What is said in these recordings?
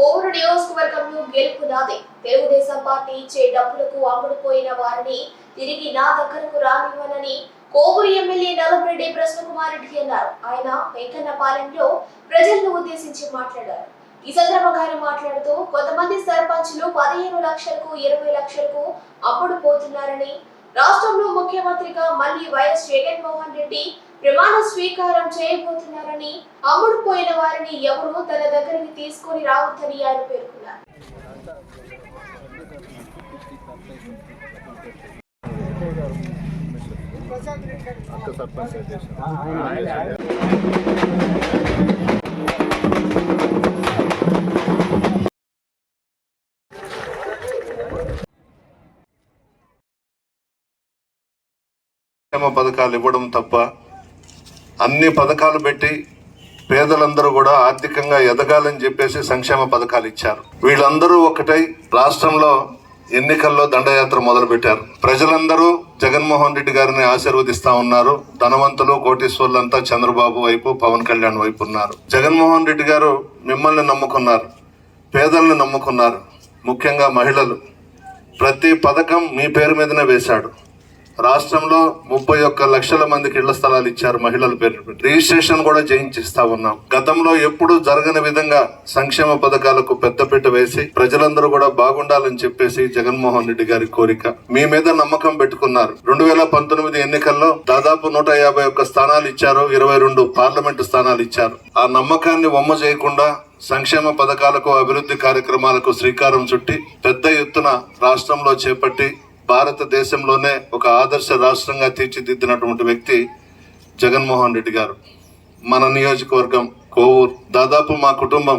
కోవూరు నియోజకవర్గంలో గెలుపు నాదే. తెలుగుదేశం పార్టీ ఇచ్చే డబ్బులకు అమ్ముడుపోయిన వారిని తిరిగి నా దగ్గరకు రానివ్వనని కోవూరు ఎమ్మెల్యే నల్లపరెడ్డి ప్రసన్నకుమార్ రెడ్డి అన్నారు. ఆయన వెంకన్నపాలెంలో ప్రజలను ఉద్దేశించి మాట్లాడారు. ఈ సందర్భంగా ఆయన మాట్లాడుతూ కొంతమంది సర్పంచులు పదిహేను లక్షలకు ఇరవై లక్షలకు అప్పుడు పోతున్నారని రాష్ట్రంలో ముఖ్యమంత్రిగా మళ్ళీ వైఎస్ జగన్మోహన్ రెడ్డి ప్రమాణ స్వీకారం చేయబోతున్నారని అమ్ముడు పోయిన వారిని ఎవరు తన దగ్గరికి తీసుకొని రావద్దని ఆయన పేర్కొన్నారు. పథకాలు ఇవ్వడం తప్ప అన్ని పథకాలు పెట్టి పేదలందరూ కూడా ఆర్థికంగా ఎదగాలని చెప్పేసి సంక్షేమ పథకాలు ఇచ్చారు. వీళ్ళందరూ ఒకటై రాష్ట్రంలో ఎన్నికల్లో దండయాత్ర మొదలుపెట్టారు. ప్రజలందరూ జగన్మోహన్ రెడ్డి గారిని ఆశీర్వదిస్తా ఉన్నారు. ధనవంతులు కోటీశ్వర్లంతా చంద్రబాబు వైపు పవన్ కళ్యాణ్ వైపు ఉన్నారు. జగన్మోహన్ రెడ్డి గారు మిమ్మల్ని నమ్ముకున్నారు పేదల్ని నమ్ముకున్నారు. ముఖ్యంగా మహిళలు. ప్రతి పథకం మీ పేరు మీదనే వేశాడు. రాష్ట్రంలో ముప్పై ఒక్క లక్షల మందికి ఇళ్ళ స్థలాలు ఇచ్చారు మహిళల పేరు రిజిస్ట్రేషన్ కూడా చేయించిస్తా ఉన్నాం. గతంలో ఎప్పుడు జరగని విధంగా సంక్షేమ పథకాలకు పెద్దపీట వేసి ప్రజలందరూ కూడా బాగుండాలని చెప్పేసి జగన్మోహన్ రెడ్డి గారి కోరిక మీ మీద నమ్మకం పెట్టుకున్నారు. రెండు వేల పంతొమ్మిది ఎన్నికల్లో దాదాపు నూట యాభై ఒక్క స్థానాలు ఇచ్చారు. ఇరవై రెండు పార్లమెంటు స్థానాలు ఇచ్చారు. ఆ నమ్మకాన్ని వమ్మ చేయకుండా సంక్షేమ పథకాలకు అభివృద్ధి కార్యక్రమాలకు శ్రీకారం చుట్టి పెద్ద ఎత్తున రాష్ట్రంలో చేపట్టి భారతదేశంలోనే ఒక ఆదర్శ రాష్ట్రంగా తీర్చిదిద్దినటువంటి వ్యక్తి జగన్మోహన్ రెడ్డి గారు. మన నియోజకవర్గం కోవూరు. దాదాపు మా కుటుంబం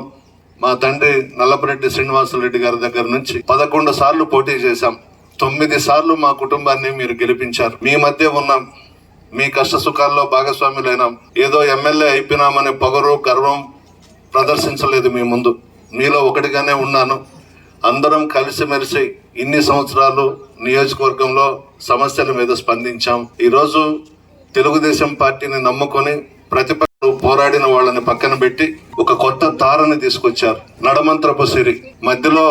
మా తండ్రి నల్లపరెడ్డి శ్రీనివాసరెడ్డి గారి దగ్గర నుంచి పదకొండు సార్లు పోటీ చేశాం. తొమ్మిది సార్లు మా కుటుంబాన్ని మీరు గెలిపించారు. మీ మధ్య ఉన్నాం. మీ కష్ట సుఖాల్లో భాగస్వాములైనాం. ఏదో ఎమ్మెల్యే అయిపోయినామనే పొగరు గర్వం ప్రదర్శించలేదు మీ ముందు. మీలో ఒకటిగానే ఉన్నాను. అందరం కలిసిమెలిసి ఇన్ని సంవత్సరాలు నియోజకవర్గంలో సమస్యల మీద స్పందించాం. ఈరోజు తెలుగుదేశం పార్టీని నమ్ముకొని ప్రతిపక్షం పోరాడిన వాళ్ళని పక్కన పెట్టి ఒక కొత్త తారని తీసుకొచ్చారు. నడమంత్రపు సిరి. మధ్యలో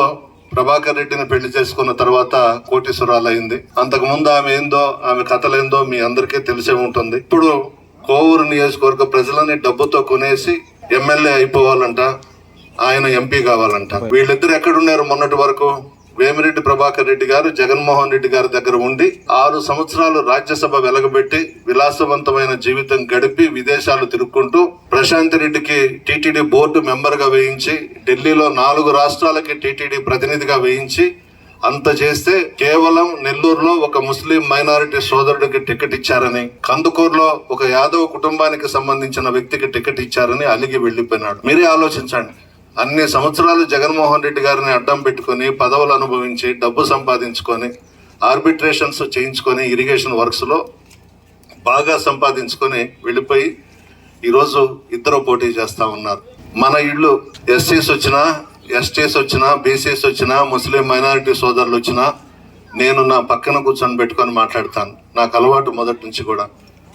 ప్రభాకర్ రెడ్డిని పెళ్ళి చేసుకున్న తర్వాత కోటీశ్వరాలయ్యింది అంతకు ముందు ఆమె ఏందో ఆమె కథలేందో మీ అందరికీ తెలిసే ఉంటుంది. ఇప్పుడు కోవూరు నియోజకవర్గ ప్రజలని డబ్బుతో కొనేసి ఎమ్మెల్యే అయిపోవాలంట ఆయన ఎంపీ కావాలంట. వీళ్ళిద్దరు ఎక్కడున్నారు మొన్నటి వరకు? వేమిరెడ్డి ప్రభాకర్ రెడ్డి గారు జగన్మోహన్ రెడ్డి గారి దగ్గర ఉండి ఆరు సంవత్సరాలు రాజ్యసభ వెలగబెట్టి విలాసవంతమైన జీవితం గడిపి విదేశాలు తిరుక్కుంటూ ప్రశాంత్ రెడ్డికి టీటీడీ బోర్డు మెంబర్గా వేయించి ఢిల్లీలో నాలుగు రాష్ట్రాలకి టీటీడీ ప్రతినిధిగా వేయించి అంత చేస్తే కేవలం నెల్లూరులో ఒక ముస్లిం మైనారిటీ సోదరుడికి టికెట్ ఇచ్చారని కందుకూరులో ఒక యాదవ్ కుటుంబానికి సంబంధించిన వ్యక్తికి టికెట్ ఇచ్చారని అలిగి వెళ్ళిపోయినాడు మీరే ఆలోచించండి. అన్ని సంవత్సరాలు జగన్మోహన్ రెడ్డి గారిని అడ్డం పెట్టుకొని పదవులు అనుభవించి డబ్బు సంపాదించుకొని ఆర్బిట్రేషన్స్ చేయించుకొని ఇరిగేషన్ వర్క్స్లో బాగా సంపాదించుకొని వెళ్ళిపోయి ఈరోజు ఇద్దరు పోటీ చేస్తా ఉన్నారు. మన ఇళ్ళు ఎస్సీస్ వచ్చినా ఎస్టీస్ వచ్చినా బీసీస్ వచ్చినా ముస్లిం మైనారిటీ సోదరులు వచ్చినా నేను నా పక్కన కూర్చొని పెట్టుకొని మాట్లాడతాను. నాకు అలవాటు మొదటి నుంచి కూడా.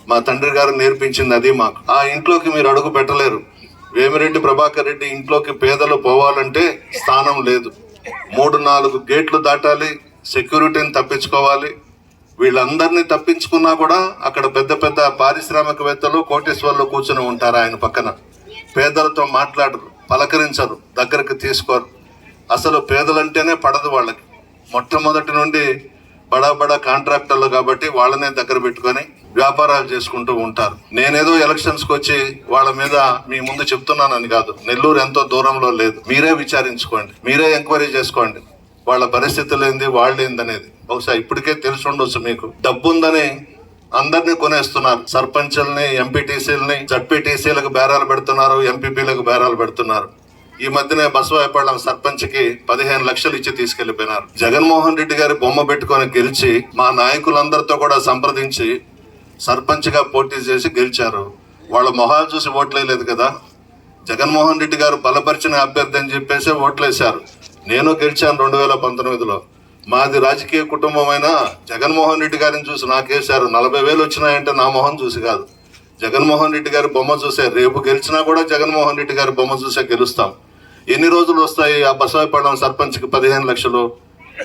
మా తండ్రి గారు నేర్పించింది అది మాకు. ఆ ఇంట్లోకి మీరు అడుగు పెట్టలేరు. వేమిరెడ్డి ప్రభాకర్ రెడ్డి ఇంట్లోకి పేదలు పోవాలంటే స్థానం లేదు. మూడు నాలుగు గేట్లు దాటాలి సెక్యూరిటీని తప్పించుకోవాలి. వీళ్ళందరినీ తప్పించుకున్నా కూడా అక్కడ పెద్ద పెద్ద పారిశ్రామికవేత్తలు కోటేశ్వర్లు కూర్చుని ఉంటారు ఆయన పక్కన. పేదలతో మాట్లాడరు పలకరించరు దగ్గరికి తీసుకోరు. అసలు పేదలంటేనే పడదు వాళ్ళకి. మొట్టమొదటి నుండి బడా బడా కాంట్రాక్టర్లు కాబట్టి వాళ్ళనే దగ్గర పెట్టుకొని వ్యాపారాలు చేసుకుంటూ ఉంటారు. నేనేదో ఎలక్షన్స్కి వచ్చి వాళ్ళ మీద మీ ముందు చెప్తున్నానని కాదు. నెల్లూరు ఎంతో దూరంలో లేదు. మీరే విచారించుకోండి. మీరే ఎంక్వైరీ చేసుకోండి. వాళ్ళ పరిస్థితులు ఏంది వాళ్ళు ఏందనేది బహుశా ఇప్పటికే తెలిసి ఉండొచ్చు మీకు. డబ్బు ఉందని అందరినీ కొనేస్తున్నారు. సర్పంచుల్ని ఎంపీటీసీలని జడ్పీటీసీలకు బేరాలు పెడుతున్నారు ఎంపీపీలకు బేరాలు పెడుతున్నారు. ఈ మధ్యనే బసవాయపాళెం సర్పంచ్కి పదిహేను లక్షలు ఇచ్చి తీసుకెళ్ళిపోయినారు జగన్మోహన్ రెడ్డి గారి బొమ్మ పెట్టుకొని గెలిచి మా నాయకులందరితో కూడా సంప్రదించి సర్పంచ్గా పోటీ చేసి గెలిచారు. వాళ్ళ మొహాలు చూసి ఓట్లేదు కదా. జగన్మోహన్ రెడ్డి గారు బలపరిచిన అభ్యర్థి అని చెప్పేసి ఓట్లేశారు. నేను గెలిచాను రెండు వేల పంతొమ్మిదిలో. మాది రాజకీయ కుటుంబమైనా జగన్మోహన్ రెడ్డి గారిని చూసి నాకేశారు నలభై వేలు వచ్చినాయంటే నా మొహం చూసి కాదు. జగన్మోహన్ రెడ్డి గారి బొమ్మ చూసే రేపు గెలిచినా కూడా జగన్మోహన్ రెడ్డి గారి బొమ్మ చూసే గెలుస్తాం. ఎన్ని రోజులు వస్తాయి ఆ బసవాయిపాళెం సర్పంచ్కి పదిహేను లక్షలు?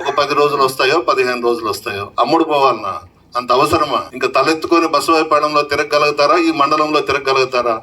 ఒక పది రోజులు వస్తాయో పదిహేను రోజులు వస్తాయో? అమ్ముడు పోవాలన్నా అంత అవసరమా? ఇంకా తలెత్తుకొని బస్సు బసవాయిపాళెంలో తిరగలుగుతారా ఈ మండలంలో తిరగలుగుతారా